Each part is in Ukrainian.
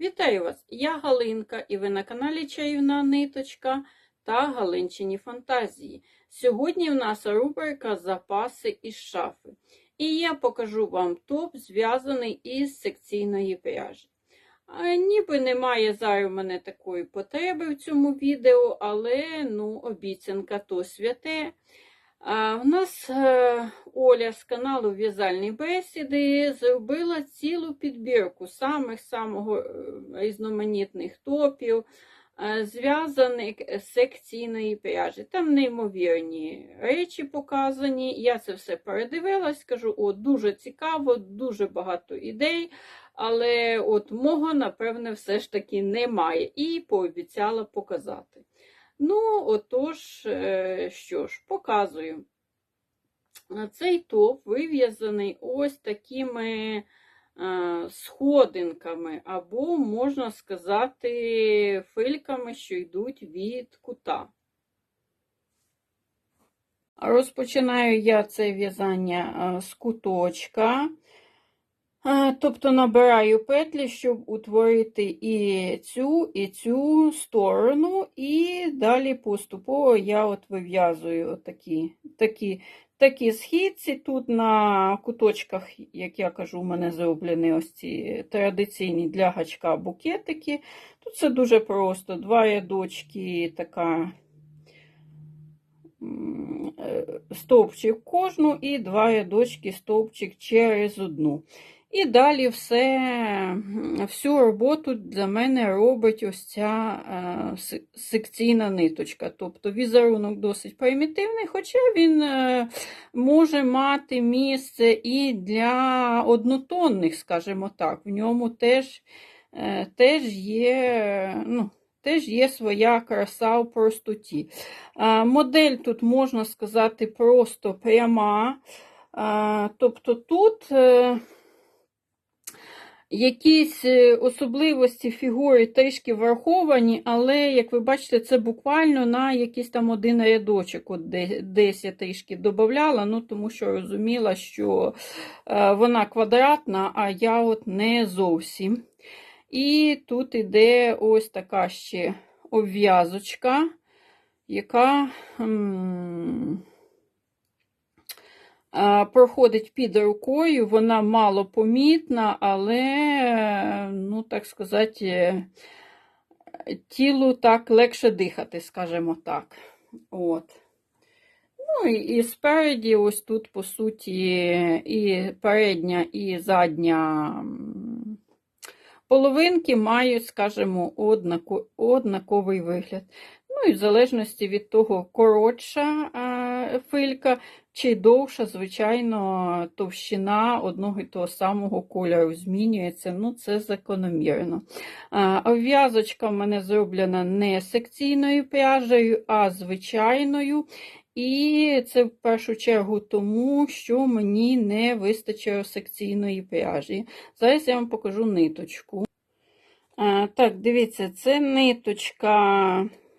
Вітаю вас! Я Галинка і ви на каналі Чарівна Ниточка та Галинчині Фантазії. Сьогодні в нас рубрика Запаси із шафи. І я покажу вам топ, зв'язаний із секційної пряжі. Ніби немає зараз у мене такої потреби в цьому відео, але ну, обіцянка то святе. У нас е, Оля з каналу В'язальні бесіди зробила цілу підбірку самих самого е, різноманітних топів, е, зв'язаних з секційної пряжі. Там неймовірні речі показані. Я це все передивилась, скажу, о, дуже цікаво, дуже багато ідей. Але от мого, напевне, все ж таки немає. І пообіцяла показати. Ну, отож, е, що ж, показую. Цей топ вив'язаний ось такими е, сходинками, або, можна сказати, фильками, що йдуть від кута. Розпочинаю я це в'язання е, з куточка. Тобто набираю петлі, щоб утворити і цю, і цю сторону, і далі поступово я от вив'язую такі такі, такі східці. Тут на куточках, як я кажу, у мене зроблені ось ці традиційні для гачка букетики. Тут це дуже просто: два рядочки, така е, стовпчик кожну, і два рядочки стовпчик через одну. І далі все, всю роботу для мене робить ось ця е, секційна ниточка. Тобто візерунок досить примітивний, хоча він е, може мати місце і для однотонних, скажімо так. В ньому теж е, теж є. ну, Теж є своя краса в простоті. Модель тут, можна сказати, просто пряма. Тобто тут Якісь е, особливості фігури трішки враховані, але, як ви бачите, це буквально на якийсь там один рядочок, от десь я трішки додавала, ну, тому що розуміла, що е, вона квадратна, а я от не зовсім. І тут іде ось така ще обв'язочка, яка. М проходить під рукою, вона мало помітна, але, ну, так сказати, тілу так легше дихати, скажімо так. От. Ну, і, і спереді, ось тут, по суті, і передня, і задня половинки мають, скажімо, однаковий вигляд. Ну, і в залежності від того, коротша филька чи довша, звичайно, товщина одного і того самого кольору змінюється. Ну, це закономірно. В'язочка в мене зроблена не секційною пряжею, а звичайною. І це в першу чергу тому, що мені не вистачає секційної пряжі. Зараз я вам покажу ниточку. А, Так, дивіться, це ниточка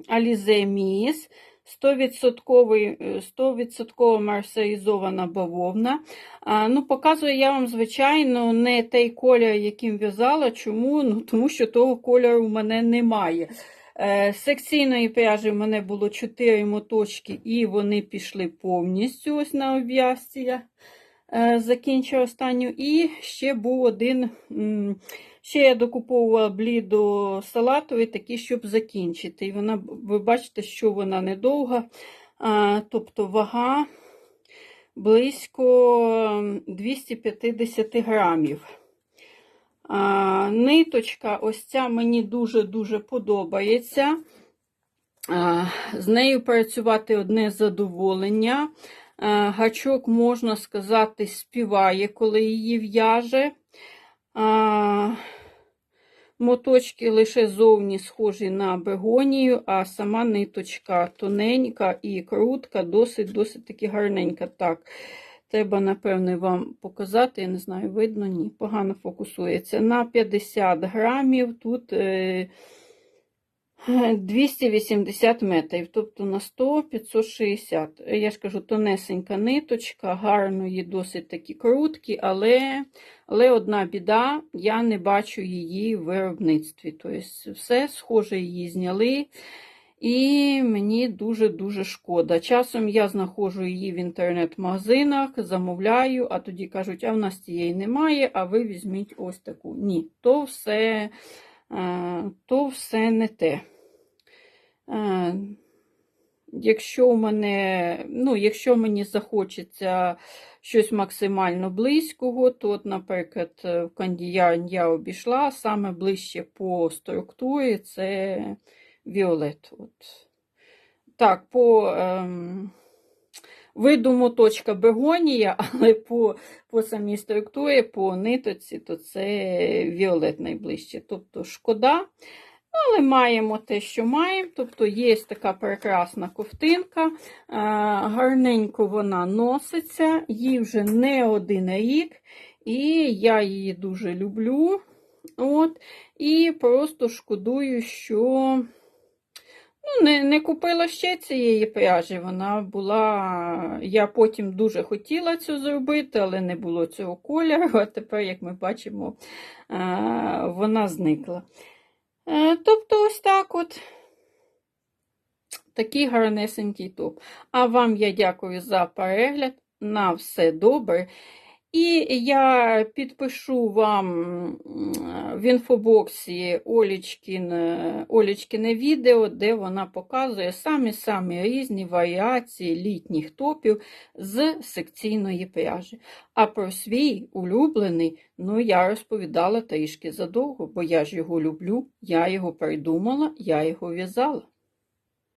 Alize Miss. 100% 100 марсеризована бавовна. Ну, Показую я вам, звичайно, не той колір, яким в'язала. Чому? Ну, Тому що того кольору в мене немає. Е, секційної пряжі в мене було 4 моточки, і вони пішли повністю ось на обв'язці. Е, останню. І ще був один. Ще я докуповувала бліду салатовий, такий, щоб закінчити. І вона, ви бачите, що вона недовга, тобто вага близько 250 грамів. А, Ниточка, ось ця мені дуже-дуже подобається. А, З нею працювати одне задоволення. А, Гачок, можна сказати, співає, коли її в'яже. Моточки лише зовні схожі на бегонію, а сама ниточка тоненька і крутка, досить-досить таки гарненька. Так, треба, напевне, вам показати, я не знаю, видно, ні, погано фокусується. На 50 грамів тут е, Е, 280 метрів, тобто на 100 560. Я ж кажу, тонесенька ниточка, гарної, досить такі круткі, але, але одна біда, я не бачу її в виробництві. Тобто все схоже, її зняли. І мені дуже-дуже шкода. Часом я знаходжу її в інтернет-магазинах, замовляю, а тоді кажуть, а в нас цієї немає, а ви візьміть ось таку. Ні, то все, е, то все не те. Е, Якщо у мене, ну, якщо мені захочеться щось максимально близького, то, от, наприклад, в Кандіян я обійшла саме ближче по структурі це Віолет. От. Так, по ем, виду моточка бегонія, але по, по самій структурі, по нитоці, то це Віолет найближче. Тобто шкода. Але маємо те, що маємо. Тобто є така прекрасна ковтинка, е, гарненько вона носиться, їй вже не один рік, і я її дуже люблю. От, І просто шкодую, що ну, не, не купила ще цієї пряжі. Вона була. Я потім дуже хотіла цю зробити, але не було цього кольору. А тепер, як ми бачимо, е, вона зникла. Е, Тобто, ось так от. Такий гарнесенький топ. А вам я дякую за перегляд. На все добре. І я підпишу вам в інфобоксі Олічкін, Олічкіне відео, де вона показує самі-самі різні варіації літніх топів з секційної пряжі. А про свій улюблений, ну, я розповідала трішки задовго, бо я ж його люблю, я його придумала, я його в'язала.